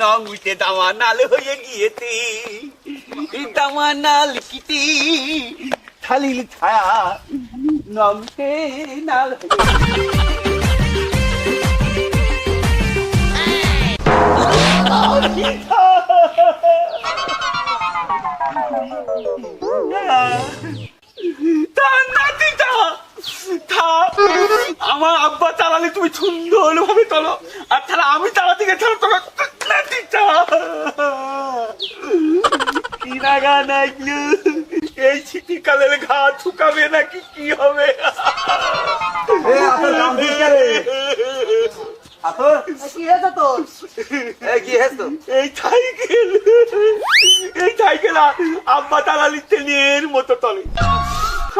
নং উঠে দামানাল হয়ে গিয়েছে। দামানাল কিটি থালির ছায়া নং উঠে নাল আমার আব্বা চালালে তুমি সুন্দর ভাবে চলো। আর তাহলে আমি চালাতে চলো তোমার নাতিটা কি নাগা নাগলু এই শীতকালের ঘা শুকাবে নাকি কি হবে? এই সাইকেল এই সাইকেল আব্বা চালালি ট্রেনের মতো চলে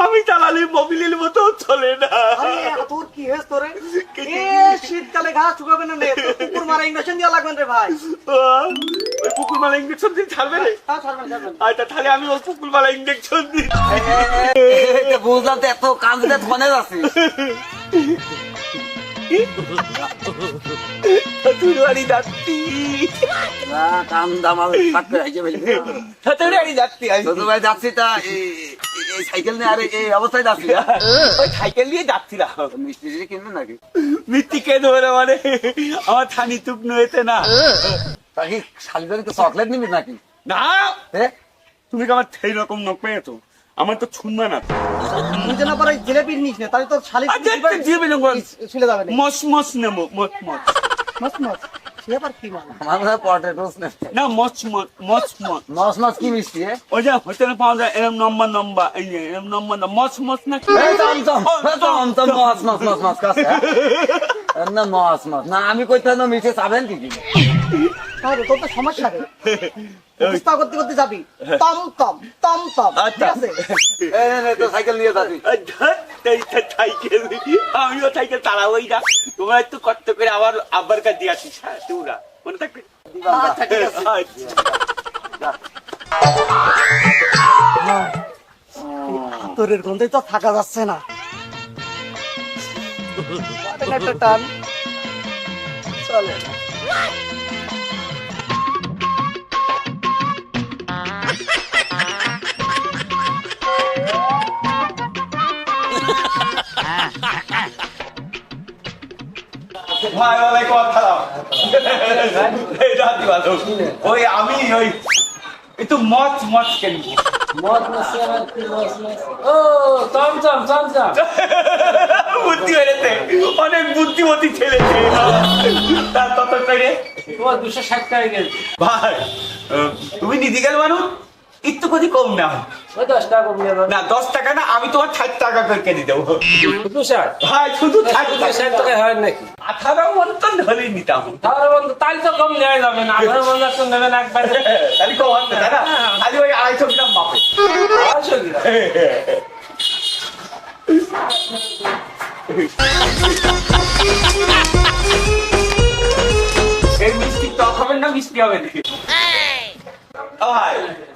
আমি চালালি মোবিলের মতো চলে না। আরে তোর কি হয়েছে তোরে? এ শীতকালে ঘাস শুকাবে না রে কুকুর মারা ইঞ্জেকশন দেওয়া লাগবে রে ভাই। ওই পুকুর মালা ইঞ্জেকশন দিয়ে ছাড়বে রে? হ্যাঁ আচ্ছা তাহলে আমি ওই পুকুর মালা ইঞ্জেকশন দিই। বুঝলাম তো এত যাচ্ছি। তুই বাড়ি যাচ্ছি। না কাটতে হাইজে ফেলি বাড়ি যাচ্ছি ছোট ভাই যাচ্ছি তা এই- সাইকেল নিয়ে আরে এই অবস্থায় যাচ্ছি। ওই সাইকেল নিয়ে যাচ্ছিলাম। মিষ্টি টিষ্টি কিনবে নাকি? মিথ্যি কে ধরে মানে? আমার থানি নয়েতে না। তাকে চকলেট নিবি নাকি? না। তুমি কি আমার সেই রকম নখ পেয়েছ? আমার তো ছুনবা না তুই যেন পরে জিলেপি নিস না তাহলে শালি যাবে মস মস নেব মস মস মস্ত কি আমার না কি মিষ্টি ওই যে হোটেলে পাওয়া যায় এরম নম্বর নম্বর এই যে এরম নম্বর না কি? কাছে? না না আমি কইতে না মিঠে চাবেন কি তো সমস্যা রে। অবস্থা করতে করতে যাবি তম তম তম তম ঠিক আচ্ছা আছে এই নে, নে, তো সাইকেল নিয়ে যাবি সাইকেল আমিও সাইকেল চালাবোই না তোমরা একটু কষ্ট করে আবার আব্বার কাছে দিয়ে আসিস হ্যাঁ তোমরা মনে থাকবে আচ্ছা আচ্ছা। গন্ধে তো থাকা যাচ্ছে না টান চলে ভাই ওয়ালাইকুম আসসালাম এই রাতি ভালো ওই আমি ওই একটু মচ মচ কিনবো ও চমচম চমচম বুদ্ধি হয়েছে অনেক বুদ্ধিমতী ছেলে তার কত করে? তোমার দুশো ষাট টাকা গেল ভাই তুমি নিদিগাল মানুষ? একটু কদি কম না ওই দশ টাকা কমিয়ে দাও না দশ টাকা না আমি তোমার ষাট টাকা করে কেটে দেবো। শুধু ষাট? ভাই শুধু ষাট ষাট টাকা হয় নাকি? আঠারো মতন ধরে নিতাম। তাহলে বন্ধু তাই তো কম নেওয়া যাবে না। আঠারো বন্ধু তো নেবেন একবার। তাহলে কম হবে না হ্যাঁ। খালি ওই আড়াইশো গ্রাম মাপে। আড়াইশো গ্রাম। এই মিষ্টি টক হবে না মিষ্টি হবে ভাই।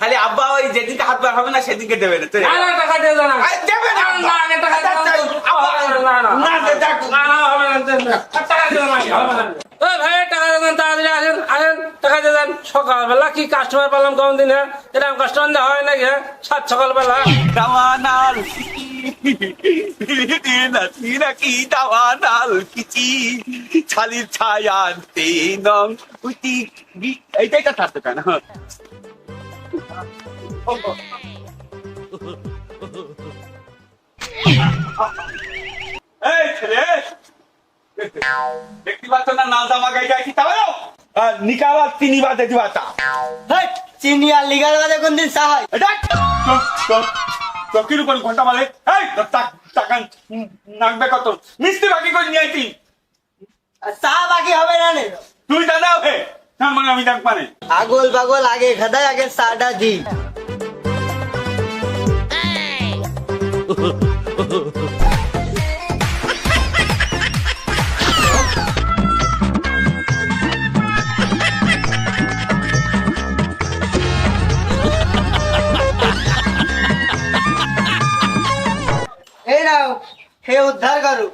খালি আব্বা ওই যেদিনকে হাত বার হবে না সেদিনকে দেবে না টাকা না। দেবে না না, না, টাকা দিয়ে দাও না। আব্বা, না, না, না, দে, দেখ। না, না, হবে না, দেন না। আর টাকা দিয়ে দাও না, হবে না। ওই ভাই, টাকা দিয়ে দেন, তাড়াতাড়ি আসেন, আসেন, টাকা দিয়ে দেন। সকালবেলা কি কাস্টমার পেলাম দিন হ্যাঁ এরকম কাস্টমার হয় নাকি হ্যাঁ সাত সকালবেলা দাওয়ানাল নাকি দাওয়ানাল কিচি ছালির নং উটি এইটাই তো থাকতো কেন এই ছেলে! দেখতে পাচ্ছ না নালদা মাগাই যাইছি তাহলে নিকালা তিনি বাদে দিবাতা। হেই, চিনি আর লিগাল বাদে কোন দিন সাহাই চকির উপর ঘণ্টা মারে এই তোর টাক- টাকা নাকবে কত? মিষ্টি বাকি করে নিয়ে আইতি। চা বাকি হবে না তুই হে। না মানে আমি ডাক মানে। আগল পাগল আগে খাদাই আগে সাটা দি এই নাও, হে উদ্ধার করো।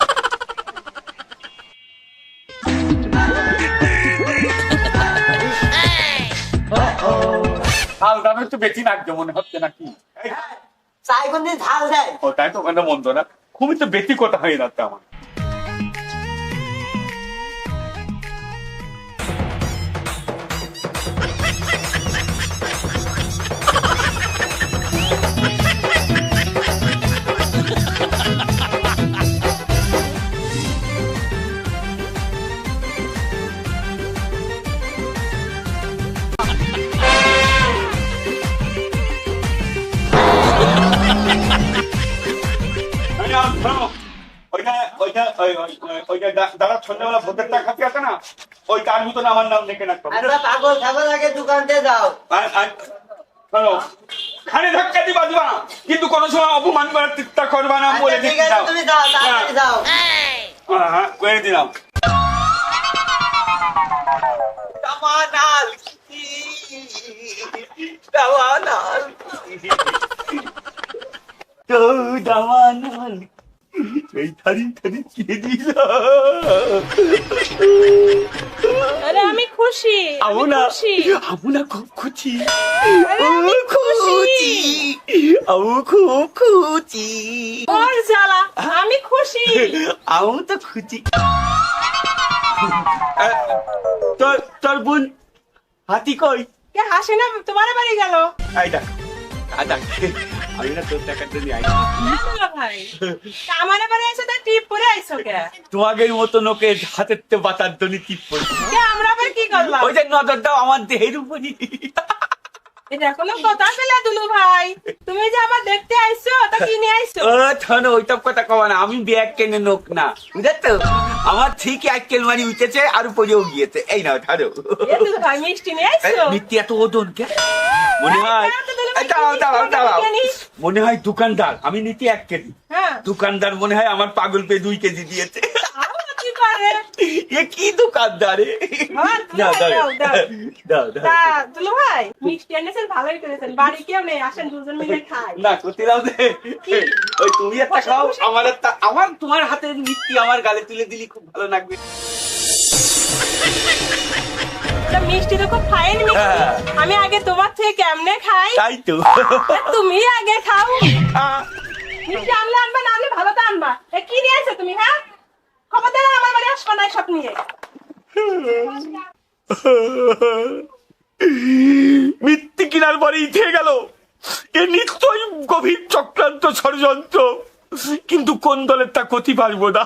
হাল দাম একটু বেশি লাগছে মনে হচ্ছে নাকি? চাই কোন ঝাল দেয়। ওটাই তো ওখানে মন্দ না খুবই তো বেশি কথা হয়ে যাচ্ছে আমার। কিন্তু কোনো সময় অপমান করার চেষ্টা করবা না বলে আছে দাও তুমি যাও তাড়াতাড়ি দিলাম দামানাল এই থারি থারি কে দিল? আরে আমি খুশি আমি খুশি। আমুনা খুব খুশি। আমি খুশি। আমু খুব খুশি। ওর জ্বালা আমি খুশি। আমু তো খুশি। তোর তোর বোন হাতি কই? কে হাসে না তোমার বাড়ি গেল। আই দেখ আই দেখ। আমি না তোর ভাই আমার বাড়ি এসে তো টিপ পরে আইছো কে? তোমাদের মতো লোকের হাতের তো বাতার টিপ পরে আমরা আবার কি করলাম? ওই যে নজর দাও আমার দেহের উপরই। এটা কোনো কথা পেলে দুলু ভাই। তুমি যে আবার দেখতে আইছো তা কি আইছো? ও থন ওইসব কথা কবা না আমি ব্যাগ কেনে নোক না বুঝেছ? আমার ঠিকই আজকেল মারি উঠেছে আর উপরেও গিয়েছে এই নাও ধরো দুলু ভাই মিষ্টি নিয়ে আইছো? নিত্য এত ওজন কে? মনে হয় মনে হয় দোকানদার আমি নিতে এক কেজি। হ্যাঁ। দোকানদার মনে হয় আমার পাগল পেয়ে দুই কেজি দিয়েছে। এ কি দোকানদার? এ? হ্যাঁ, দাও দাও দাও, দাও। দাও দাও দুলু ভাই মিষ্টি এনেছেন ভালোই করেছেন। বাড়ি কেউ নেই আসেন দুজন মিলে খাই। না করতে দাও ওই তুমি একটা খাও আমার একটা আমার তোমার হাতে মিষ্টি আমার গালে তুলে দিলি খুব ভালো লাগবে। মিষ্টি তো খুব ফাইন মিষ্টি। হ্যাঁ। আমি আগে তোমার থেকে কেমনে খাই? তাই তো। তুমি আগে খাও। মিষ্টি আনলে আনবা না আনলে ভালো তো আনবা। এ কি নিয়ে তুমি হ্যাঁ খবর দেন আমার বাড়ি আসবা না সব মিথ্যে কিনার পরে ইথে গেল। এ নিশ্চয়ই গভীর চক্রান্ত ষড়যন্ত্র। কিন্তু কোন দলের তা ক্ষতি পারব না।